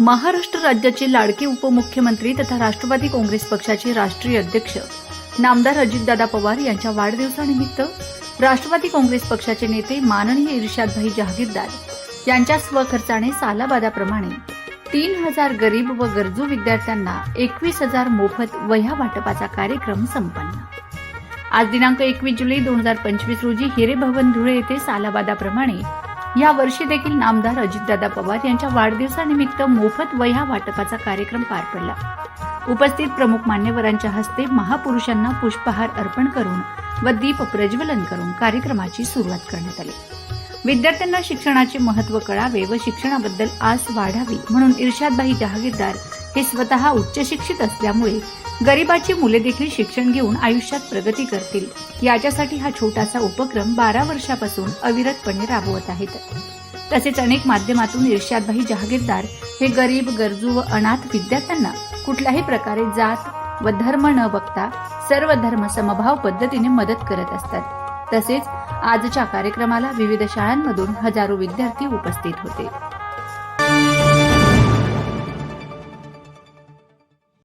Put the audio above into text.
महाराष्ट्र राज्याचे लाडके उपमुख्यमंत्री तथा राष्ट्रवादी काँग्रेस पक्षाचे राष्ट्रीय अध्यक्ष नामदार अजितदादा पवार यांच्या वाढदिवसानिमित्त राष्ट्रवादी काँग्रेस पक्षाचे नेते माननीय इर्षादभाई जहागीरदार यांच्या स्वखर्चाने सालाबादाप्रमाणे तीन हजार गरीब व गरजू विद्यार्थ्यांना एकवीस हजार मोफत वह्या वाटपाचा कार्यक्रम संपन्न. आज दिनांक एकवीस जुलै दोन हजार पंचवीस रोजी हिरे भवन धुळे येथे सालाबादाप्रमाणे या वर्षी देखील नामदार अजितदादा पवार यांच्या वाढदिवसानिमित्त मोफत वह्या वाटपाचा कार्यक्रम पार पडला. उपस्थित प्रमुख मान्यवरांच्या हस्ते महापुरुषांना पुष्पहार अर्पण करून व दीप प्रज्वलन करून कार्यक्रमाची सुरुवात करण्यात आली. विद्यार्थ्यांना शिक्षणाचे महत्त्व कळावे व शिक्षणाबद्दल आस वाढावी म्हणून इर्शादबाई जहागीरदार हे स्वतः उच्च शिक्षित असल्यामुळे गरिबाची मुले देखील शिक्षण घेऊन आयुष्यात प्रगती करतील. याच्यासाठी हा छोटासा उपक्रम बारा वर्षापासून अविरतपणे राबवत आहेत. तसेच अनेक माध्यमातून इर्शादभाई जहागीरदार हे गरीब गरजू व अनाथ विद्यार्थ्यांना कुठल्याही प्रकारे जात व धर्म न बघता सर्व धर्म समभाव पद्धतीने मदत करत असतात. तसेच आजच्या कार्यक्रमाला विविध शाळांमधून हजारो विद्यार्थी उपस्थित होते.